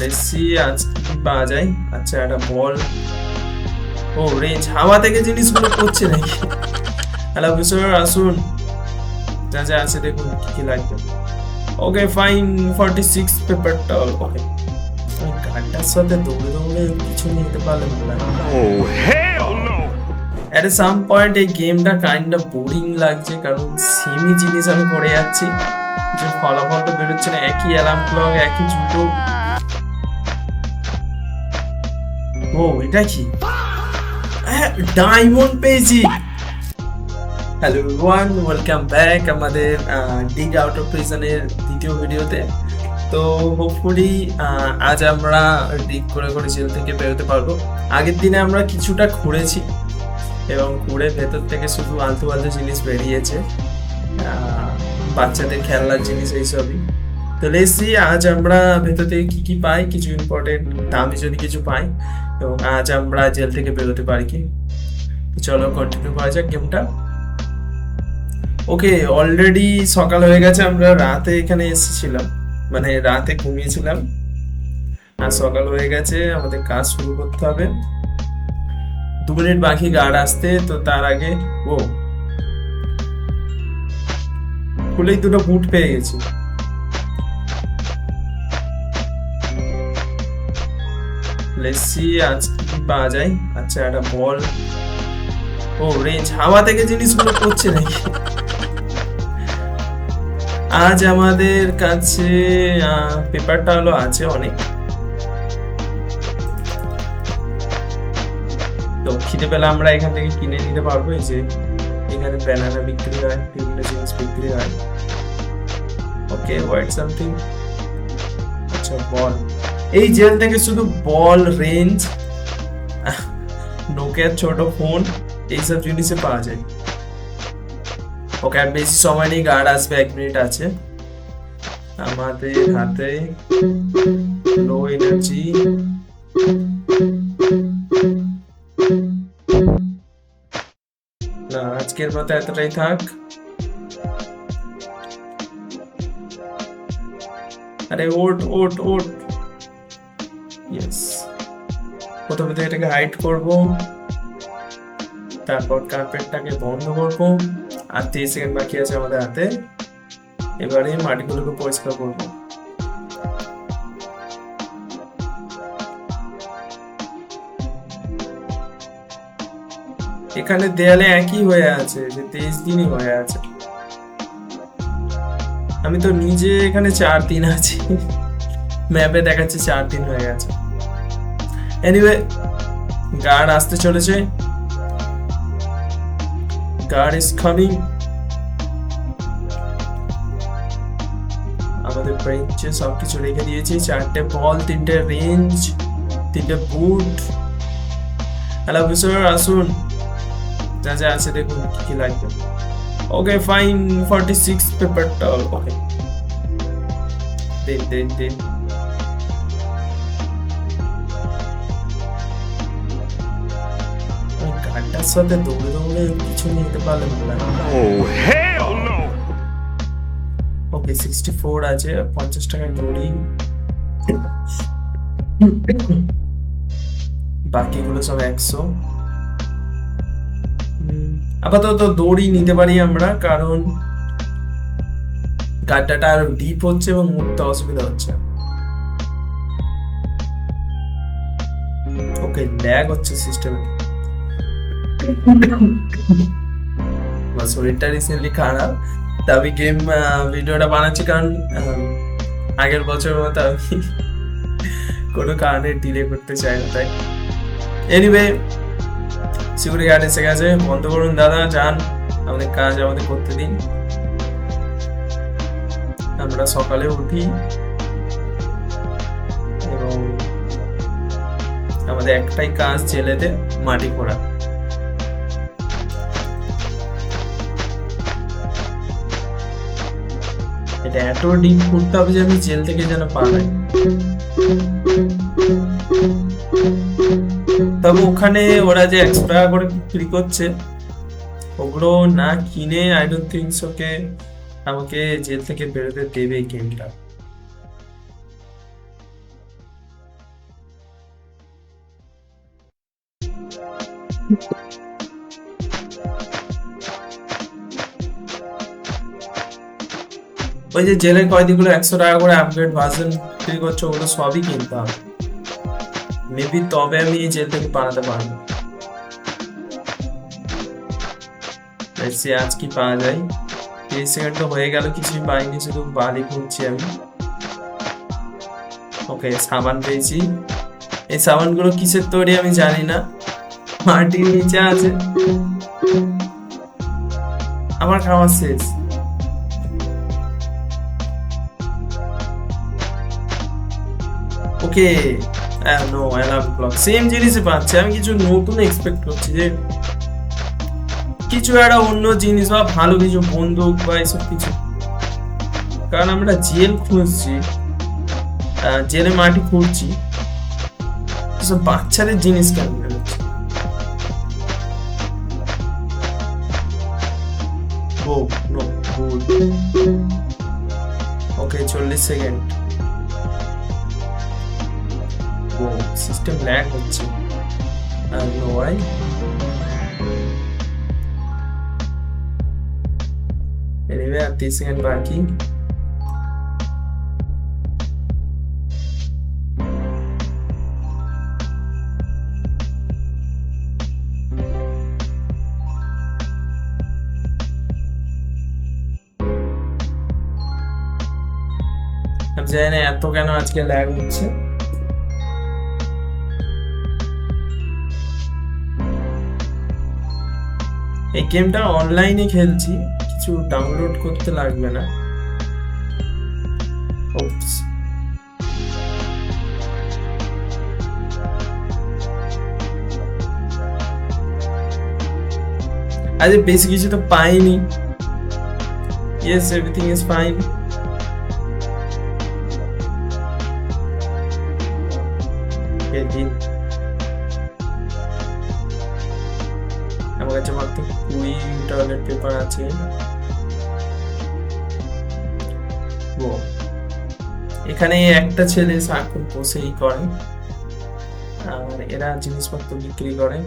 লেসি আজ কি পাওয়া যায়? আচ্ছা একটা বল। ও রেঞ্জ হাওয়া থেকে জিনিসগুলো করছে নাকি? হ্যালো অফিসার আসুন। যা যা আছে দেখুন কি কি লাগবে। Okay fine forty six paper টল ওকে গানটার সাথে দৌড়ে দৌড়ে কিছু নিতে পারলে ভালো লাগে Oh, hell no! Some point এই গেমটা কাইন্ড অফ বোরিং লাগছে কারণ সেমই জিনিস আমি করে যাচ্ছি। যে ফলাফল তো বেরোচ্ছে না একই অ্যালার্ম ক্লক একই জুতো। ও, এটা কি? ডায়মন্ড পেয়েছি। হ্যালো ওয়ান ওয়েলকাম ব্যাক আমাদের ডিগ আউট অফ প্রিজনের দ্বিতীয় ভিডিওতে। তো হোপফুলি আজ আমরা ডিগ করে করে জেল থেকে বেরোতে পারব। আগের দিনে আমরা কিছুটা ঘুরেছি এবং ঘুরে ভেতর থেকে শুধু আলতু আলতু জিনিস বেরিয়েছে বাচ্চাদের খেলনার জিনিস এইসবই তো লেসি আজ আমরা ভেতর থেকে কি কি পাই, কিছু ইম্পর্টেন্ট দামি যদি কিছু পাই। এবং আজ আমরা জেল থেকে বেরোতে পারি কি? চলো কন্টিনিউ করা যাক গেমটা ওকে অলরেডি সকাল হয়ে গেছে, আমরা রাতে এখানে এসেছিলাম। মানে রাতে ঘুমিয়েছিলাম। আর সকাল হয়ে গেছে, আমাদের কাজ শুরু করতে হবে। দু মিনিট বাকি গার্ড আসতে, তো তার আগে, ও। খুলেই দুটো বুট পেয়ে গেছি। লেসি আজ কি পাওয়া যায়? আচ্ছা একটা বল ও রেঞ্জ হাওয়া থেকে জিনিসগুলো করছে নাকি? আজ আমাদের কাছে পেপারটা হলো, আছে অনেক। তো খিদে পেলে আমরা এখান থেকে কিনে নিতে পারব, এই যে এখানে ব্যানানা বিক্রি হয়, বিভিন্ন জিনিস বিক্রি হয়। ওকে হোয়াইট সামথিং আচ্ছা বল এই জেল থেকে শুধু বল, রেঞ্জ নোকিয়ার ছোট ফোন, এইসব জিনিসে পাওয়া যায়। ওকে আর বেশি সময় নেই, গার্ড আসবে, এক মিনিট আছে। আমাদের হাতে লো এনার্জি না, আজকের মতো এতটাই থাক। আরে ওট ওট ওট ইয়েস প্রথমে তো এটাকে হাইড করব। তারপর কার্পেটটাকে বন্ধ করব। আর তিরিশ সেকেন্ড বাকি আছে আমাদের হাতে। এবারে মাটিগুলোকে পরিষ্কার করব। এখানে দেয়ালে একই হয়ে আছে, যে তেইশ দিনই হয়ে আছে। আমি তো নিজে এখানে চার দিন আছি। ম্যাপে দেখাচ্ছে চার দিন হয়ে গেছে। এনিওয়ে গার্ড আসতে চলেছে। গার্ড ইজ কামিং আমাদের বেঞ্চে সবকিছু রেখে দিয়েছি। চারটে বল তিনটে রেঞ্জ তিনটে বুট হ্যালো অফিসার আসুন যা যা আছে দেখুন, কি কি লাগবে। Okay fine forty six paper টল ওকে দিন দিন দিন ওই গানটার সাথে দৌড়ে দৌড়ে কিছু নিতে no! ওকে সিক্সটি ফোর আছে পঞ্চাশ টাকার দড়ি। বাকিগুলো সব একশো। আপাতত দড়ি নিতে পারি আমরা কারণ গাড্ডাটা আরও ডিপ হচ্ছে এবং মুখতে অসুবিধা হচ্ছে। ওকে ল্যাগ হচ্ছে সিস্টেমে আমার শরীরটা রিসেন্টলি খারাপ, তা গেম ভিডিওটা বানাচ্ছি কারণ আগের বছর মতো আমি কোনো কারণে ডিলে করতে চাই না, তাই। এনিওয়ে সিকিউরিটি গার্ড এসে গেছে। বন্ধ করুন দাদা, যান, আমাদের কাজ আমাদের করতে দিন। আমরা সকালে উঠি এবং আমাদের একটাই কাজ জেলেতে মাটি খোঁড়া। এটা এত ডিপ করতে হবে যে আমি জেল থেকে যেন পালাই তবে ওখানে ওরা যে এক্সট্রা করে বিক্রি করছে, ওগুলো না কিনে আই ডোন্ট থিঙ্ক ওকে আমাকে জেল থেকে বেরোতে দেবে গেমটা ওই যে জেলের কয়েদিগুলো একশো টাকা করে আপগ্রেড ভার্সন বিক্রি করছে, ওগুলো সবই কিনতে হবে মেবি তবে আমি এই জেল থেকে পালাতে পারব। আজ কি পাওয়া যায়? তিরিশ সেকেন্ড তো হয়ে গেল, কিছুই পাইনি, শুধু বালি ঘুরছি আমি। ওকে সাবান পেয়েছি। এই সাবানগুলো কিসের তৈরি আমি জানি না। মাটির নিচে আছে। আমার খাওয়া শেষ। Okay no alarm clock same জিনিসই পাচ্ছি আমি কিছু নতুন এক্সপেক্ট করছি যে কিছু একটা অন্য জিনিস বা ভালো কিছু বন্দুক বা এসব কিছু। কারণ আমরা জেল খুঁজছি জেলে মাটি খুঁজছি সব বাচ্চাদের জিনিস কেন বেরোচ্ছে ও নো ওকে চল্লিশ সেকেন্ড সিস্টেম ল্যাগ হচ্ছে। আর তিরিশ সেকেন্ড বাকি। জানি এত কেন আজকে ল্যাগ হচ্ছে। এই গেমটা অনলাইনে খেলছি, কিছু ডাউনলোড করতে লাগবে না। Oops. আজ বেশি কিছু তো পাইনি। ইয়েস এভরিথিং ইজ ফাইন দিন টয়লেট পেপার আছে। এখানে একটা ছেলে সারাক্ষণ বসেই করে। আর এরা জিনিসপত্র বিক্রি করে।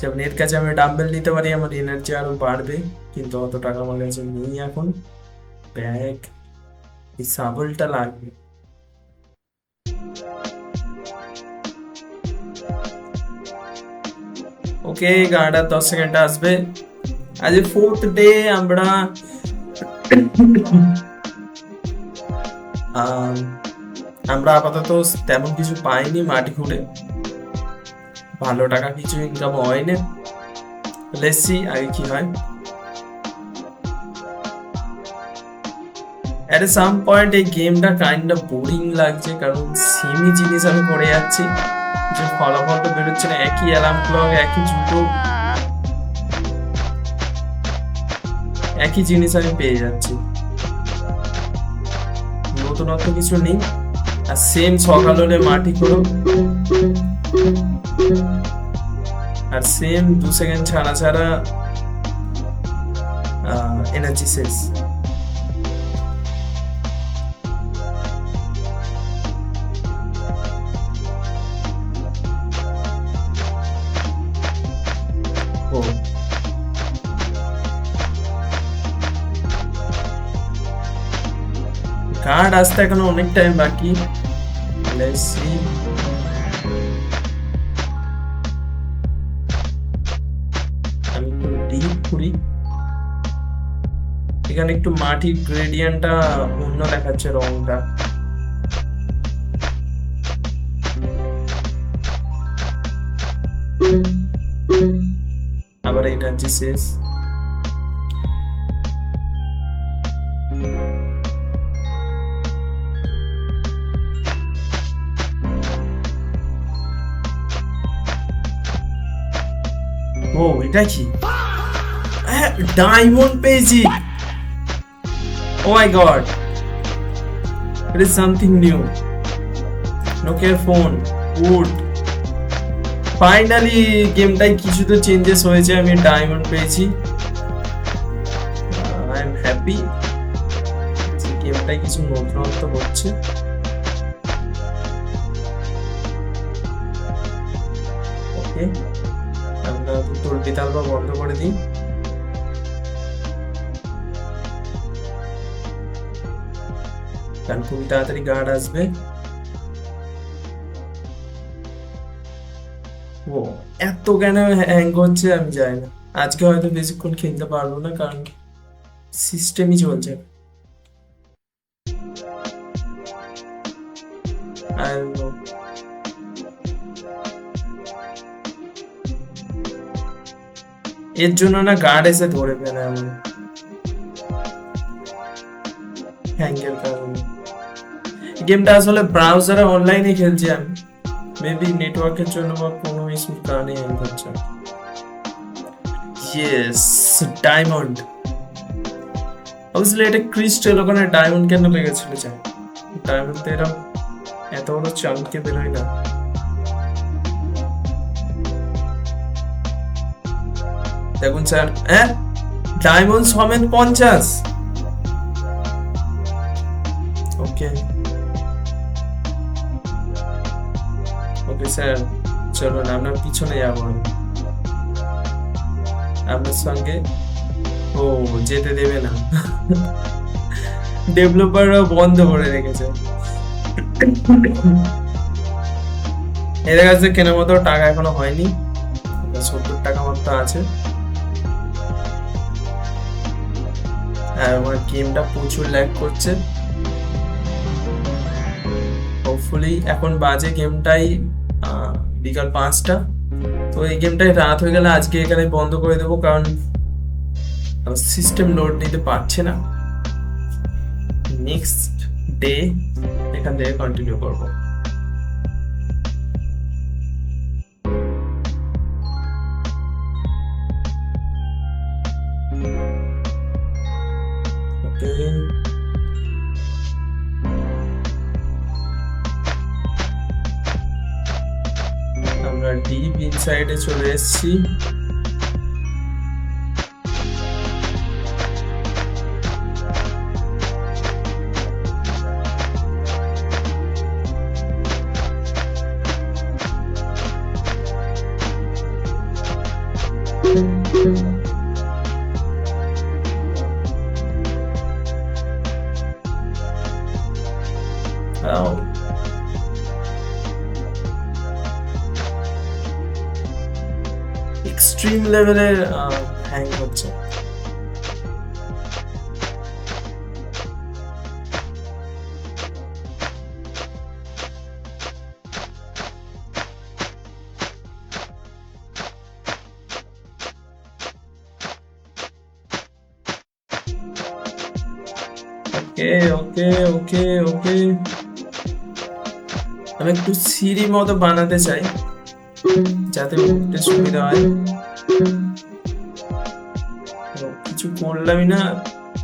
যেমন এর কাছে আমি ডাম্বেল নিতে পারি, আমার এনার্জি আরও বাড়বে। কিন্তু অত টাকা আমার কাছে নেই এখন। ব্যাগ, এই সাবলটা লাগবে। ওকে গানটা দশ সেকেন্ড আসবে আজ ফোর্থ ডে আমরা আম, আমরা আপাতত তেমন কিছু পাইনি মাটি খুঁড়ে ভালো টাকা কিছু ইনকাম হয়নি লেসি আগে কি হয় এট সাম পয়েন্ট এই গেমটা কাইন্ড অফ বোরিং লাগছে কারণ সেমই জিনিস আমি করে যাচ্ছি যে ফলাফল তো বেরোচ্ছে না, একই অ্যালার্ম ক্লক একই জুতো। একই জিনিস আমি পেয়ে যাচ্ছি। নতুনত্ব কিছু নেই। আর সেম সকাল হলে মাটি করো। আর সেম দু সেকেন্ড ছাড়া ছাড়া এনার্জি শেষ। কার্ড আসতে এখনও অনেক টাইম বাকি। করি। এখানে একটু মাটির গ্রেডিয়েন্টটা অন্য দেখাচ্ছে রংটা। আবার এনার্জি শেষ। এটা কি? ডায়মন্ড পেয়েছি। ও my god it is something new নোকিয়ার phone good finally গেমটায় কিছু তো চেঞ্জেস হয়েছে, আমি ডায়মন্ড পেয়েছি। আই এম হ্যাপি গেমটায় কিছু নতুনত্ব হচ্ছে। ওকে দুটোর বিতালবা বন্ধ করে দিই। কারণ খুবই তাড়াতাড়ি গার্ড আসবে। ও, এত কেন হ্যাং করছে আমি জানি না। আজকে হয়তো বেশিক্ষণ খেলতে পারব না কারণ সিস্টেমই চলছে। এর জন্য না গার্ড এসে ধরে ফেলে এমন হ্যাঙ্গের কারণে গেমটা আসলে ব্রাউজারে অনলাইনে খেলছি আমি। মেবি নেটওয়ার্কের জন্য বা কোনো ইস্যুর কারণে হ্যাং হচ্ছে ইয়েস ডায়মন্ড অবভিয়াসলি এটা ক্রিস্টাল ওখানে ডায়মন্ড কেন লেগেছিল চাই ডায়মন্ড তো এরকম এত বড় চামকে বেরোয় না। দেখুন স্যার হ্যাঁ? ডায়মন্ড সমেত পঞ্চাশ। ওকে ওকে স্যার, চলুন আপনার পিছনে যাব। আমি আপনার সঙ্গে? ও, যেতে দেবে না। ডেভেলপাররা বন্ধ করে রেখেছে। এদের কাছে কেনার মতো টাকা এখনও হয়নি। সত্তর টাকা মতো আছে। আমার গেমটা প্রচুর ল্যাগ করছে। হোপফুলি এখন বাজে গেমটাই বিকাল পাঁচটা। তো এই গেমটাই রাত হয়ে গেলে আজকে এখানে বন্ধ করে দেবো কারণ সিস্টেম লোড নিতে পারছে না। নেক্সট ডে এখান থেকে কন্টিনিউ করব। ডিপ ইনসাইডে চলে এসেছি Oh. এক্সট্রিম লেভেলের হ্যাং হচ্ছে। ওকে ওকে ওকে আমি একটু সিঁড়ি মতো বানাতে চাই, যাতে উঠতে সুবিধা হয়। কিছু করলামই না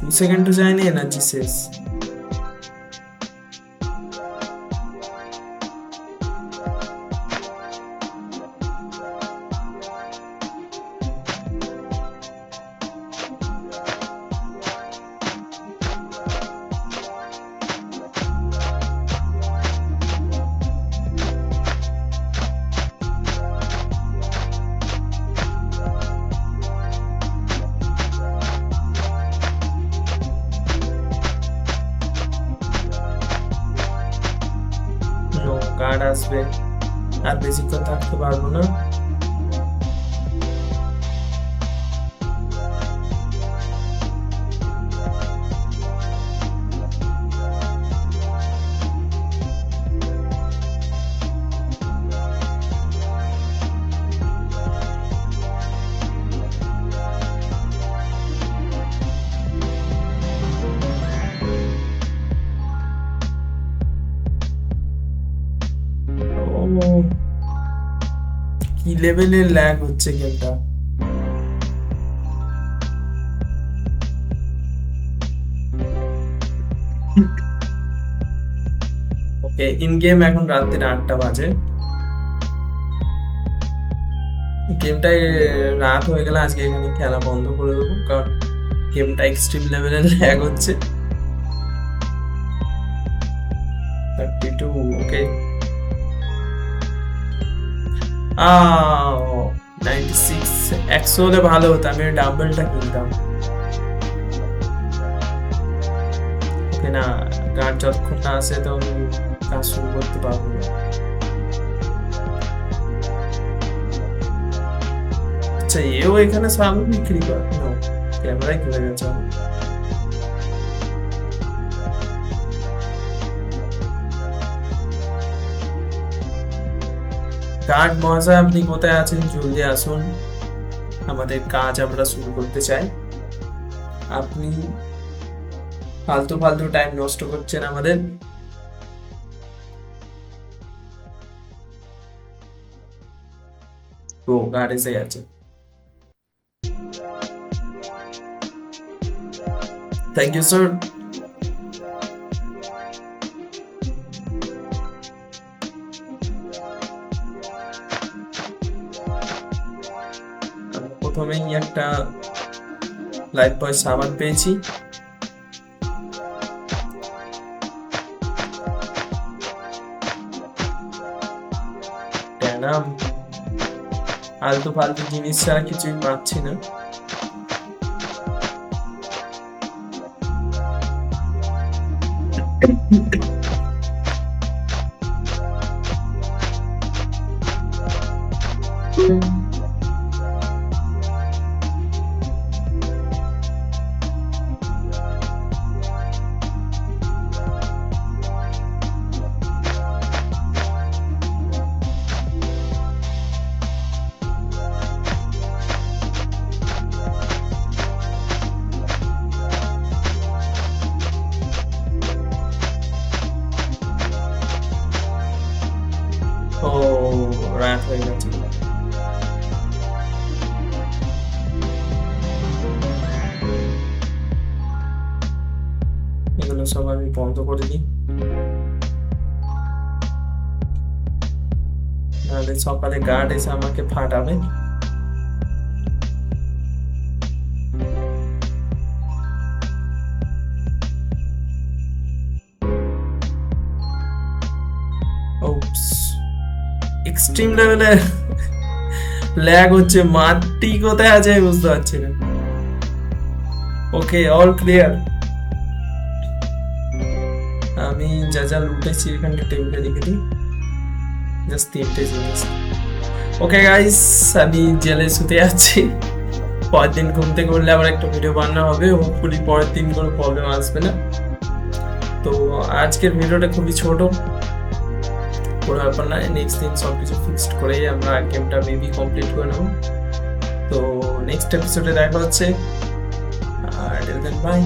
দু সেকেন্ডও যায়নি এনার্জি শেষ লেভেলের ল্যাগ হচ্ছে গেমটা। ওকে ইন গেম এখন রাত্রি আটটা বাজে। গেমটাই, রাত হয়ে গেলে আজকে এখানে খেলা বন্ধ করে দেবো, কারণ গেমটা এক্সট্রিম লেভেলের ল্যাগ হচ্ছে। থার্টি টু ওকে নাইনটি একশো হলে ভালো হতো, আমি ডাম্বেলটা কিনতাম। না, গান যতক্ষণ না আসে তো আমি কাজ শুরু করতে পারব না। আচ্ছা এও এখানে সামনে বিক্রি করে? ক্যামেরায় কিনে গেছে। গার্ড মহাশয় আপনি কোথায় আছেন? জলদি আসুন। আমাদের কাজ আমরা শুরু করতে চাই। আপনি ফালতু ফালতু টাইম নষ্ট করছেন আমাদের। ও গার্ড এসে গেছে। থ্যাংক ইউ স্যার প্রথমেই একটা লাইফ বয় সাবান পেয়েছি। আলতু ফালতু জিনিস ছাড়া কিছুই পাচ্ছি না। ও সব আমি বন্ধ করে দিই। নাহলে সকালে গার্ড এসে আমাকে ফাটাবে। এক্সট্রিম লেভেলে ল্যাগ হচ্ছে। মাটি কোথায় আছে বুঝতে পারছি না। ওকে অল ক্লিয়ার আমি যা যা লুটেছি এখানটা টেবিলে রেখে দিই। জাস্ট তিনটে জিনিস ওকে গাইস আমি জেলে শুতে যাচ্ছি। পরের দিন ঘুম থেকে উঠলে আবার একটা ভিডিও বানানো হবে। হোপফুলি পরের দিন কোনো প্রবলেম আসবে না। তো আজকের ভিডিওটা খুবই ছোট। কোনো ব্যাপার না নেক্সট দিন সব কিছু ফিক্সড করেই আমরা গেমটা মেবি কমপ্লিট করে নেব। তো নেক্সট এপিসোডে দেখা হচ্ছে। আর বাই